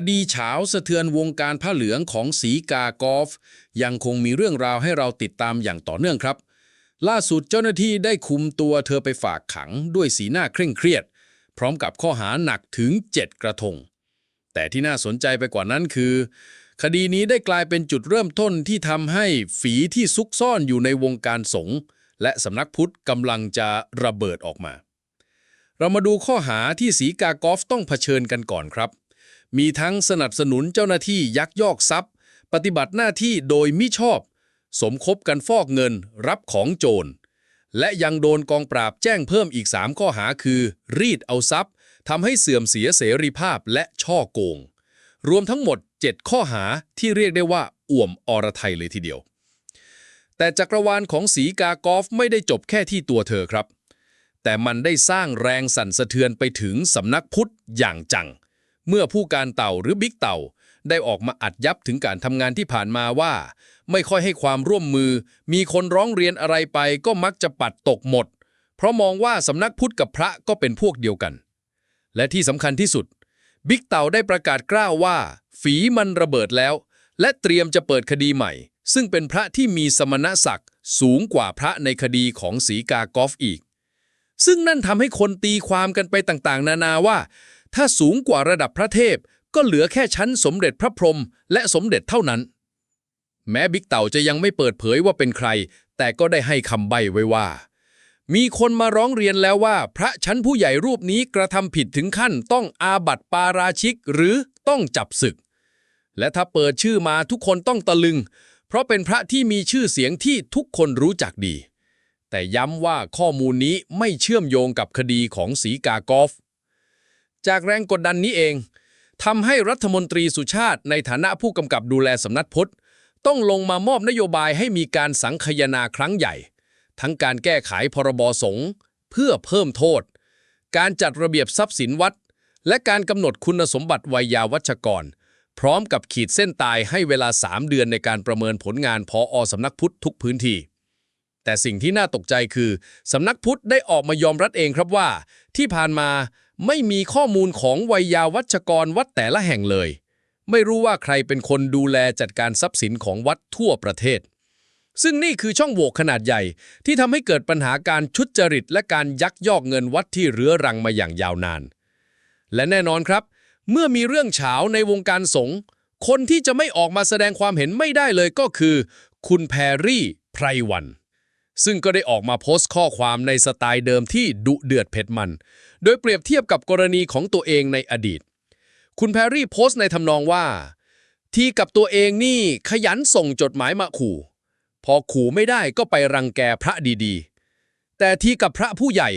คดีเฉาสะเทือนวงการผ้าเหลืองของสีกากอล์ฟยังคงมีเรื่องราวให้เราติดตามอย่างต่อเนื่องครับ ล่าสุดเจ้าหน้าที่ได้คุมตัวเธอไปฝากขังด้วยสีหน้าเคร่งเครียด พร้อมกับข้อหาหนักถึง 7 กระทง แต่ที่น่าสนใจไปกว่านั้นคือ คดีนี้ได้กลายเป็นจุดเริ่มต้นที่ทำให้ฝีที่ซุกซ่อนอยู่ในวงการสงฆ์และสำนักพุทธกำลังจะระเบิดออกมา เรามาดูข้อหาที่สีกากอฟต้องเผชิญกันก่อนครับ มีทั้งสนับสนุนเจ้าหน้าที่ยักยอกทรัพย์ ปฏิบัติหน้าที่โดยมิชอบ สมคบกันฟอกเงินรับของโจร และยังโดนกองปราบแจ้งเพิ่มอีก 3 ข้อหาคือ รีดเอาทรัพย์ทำให้เสื่อมเสียเสรีภาพและช่อโกง รวมทั้งหมด 7 ข้อหาที่เรียกได้ว่าอ่วมอรไทยเลยทีเดียว แต่จักรวาลของสีกากอฟไม่ได้จบแค่ที่ตัวเธอครับ แต่มันได้สร้างแรงสั่นสะเทือนไปถึงสำนักพุทธอย่างจัง เมื่อผู้การเต่าหรือบิ๊กเต่า ได้ออกมาอัดยับถึงการทำงานที่ผ่านมาว่า ไม่ค่อยให้ความร่วมมือ มีคนร้องเรียนอะไรไปก็มักจะปัดตกหมด เพราะมองว่าสำนักพุทธกับพระก็เป็นพวกเดียวกัน และที่สำคัญที่สุด บิ๊กเต่าได้ประกาศกล้าวว่า ฝีมันระเบิดแล้ว และเตรียมจะเปิดคดีใหม่ ซึ่งเป็นพระที่มีสมณศักดิ์สูงกว่าพระในคดีของสีกากอฟอีก ซึ่งนั่นทำให้คนตีความกันไปต่างๆ นานาว่า ถ้าสูงกว่าระดับพระเทพ ก็เหลือแค่ชั้นสมเด็จพระพรหมและสมเด็จเท่านั้น แม้บิ๊กเต่าจะยังไม่เปิดเผยว่าเป็นใคร แต่ก็ได้ให้คำใบ้ไว้ว่า มีคนมาร้องเรียนแล้วว่า พระชั้นผู้ใหญ่รูปนี้กระทำผิดถึงขั้นต้องอาบัติปาราชิกหรือต้องจับศึก และถ้าเปิดชื่อมาทุกคนต้องตะลึง เพราะเป็นพระที่มีชื่อเสียงที่ทุกคนรู้จักดีแต่ย้ำว่าข้อมูลนี้ไม่เชื่อมโยงกับคดีของสีกากอฟ จากแรงกดดันนี้เองทำให้รัฐมนตรีสุชาติในฐานะผู้กำกับดูแลสำนักพุทธต้องลงมามอบนโยบายให้มีการสังคายนาครั้งใหญ่ ทั้งการแก้ไขพรบสงฆ์เพื่อเพิ่มโทษ การจัดระเบียบทรัพย์สินวัด และการกำหนดคุณสมบัติวัยยาวัชกร พร้อมกับขีดเส้นตายให้เวลา 3 เดือนในการประเมินผลงานพออสำนักพุทธทุกพื้นที่แต่สิ่งที่น่าตกใจคือสำนักพุทธได้ออกมายอมรับเองครับว่า ที่ผ่านมา ไม่มีข้อมูลของวัยยาวัชกรวัดแต่ละแห่งเลย ไม่รู้ว่าใครเป็นคนดูแลจัดการทรัพย์สินของวัดทั่วประเทศ ซึ่งนี่คือช่องโหว่ขนาดใหญ่ที่ทำให้เกิดปัญหาการชุดจริต และการยักยอกเงินวัดที่เรื้อรังมาอย่างยาวนาน และแน่นอนครับ เมื่อมีเรื่องเฉาในวงการสงฆ์คนที่จะไม่ออกมาแสดงความเห็นไม่ได้เลยก็คือ คุณแพรรี่ไพรวันซึ่งก็ได้ออกมาโพสต์ข้อความในสไตล์เดิมที่ดุเดือดเผ็ดมัน โดยเปรียบเทียบกับกรณีของตัวเองในอดีต คุณแพรรี่โพสต์ในทำนองว่า ที่กับตัวเองนี่ขยันส่งจดหมายมาขู่ พอขู่ไม่ได้ก็ไปรังแกพระดีๆ แต่ที่กับพระผู้ใหญ่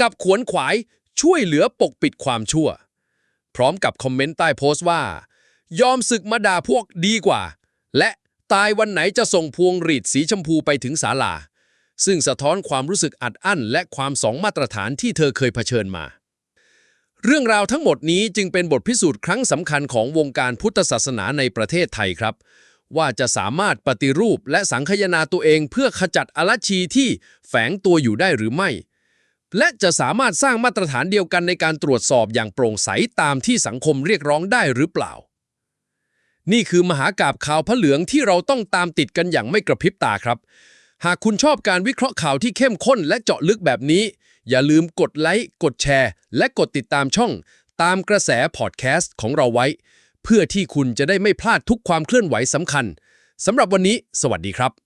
กับขวนขวายช่วยเหลือปกปิดความชั่ว พร้อมกับคอมเมนต์ใต้โพสต์ว่า ยอมศึกมาด่าพวกดีกว่า และตายวันไหนจะส่งพวงหรีดสีชมพูไปถึงศาลา ซึ่งสะท้อนความรู้สึกอัดอั้น และความสองมาตรฐานที่เธอเคยเผชิญมา เรื่องราวทั้งหมดนี้จึงเป็นบทพิสูจน์ครั้งสำคัญของวงการพุทธศาสนาในประเทศไทยครับ ว่าจะสามารถปฏิรูปและสังคยนาตัวเองเพื่อขจัดอลัชีที่แฝงตัวอยู่ได้หรือไม่ และจะสามารถสร้างมาตรฐานเดียวกันในการตรวจสอบอย่างโปร่งใสตามที่สังคมเรียกร้องได้หรือเปล่า นี่คือมหากาบข่าวพระเหลืองที่เราต้องตามติดกันอย่างไม่กระพริบตาครับ หากคุณชอบการวิเคราะห์ข่าวที่เข้มข้นและเจาะลึกแบบนี้ อย่าลืมกดไลค์ กดแชร์ และกดติดตามช่อง ตามกระแสพอดแคสต์ของเราไว้ เพื่อที่คุณจะได้ไม่พลาดทุกความเคลื่อนไหวสำคัญสำหรับวันนี้ สวัสดีครับ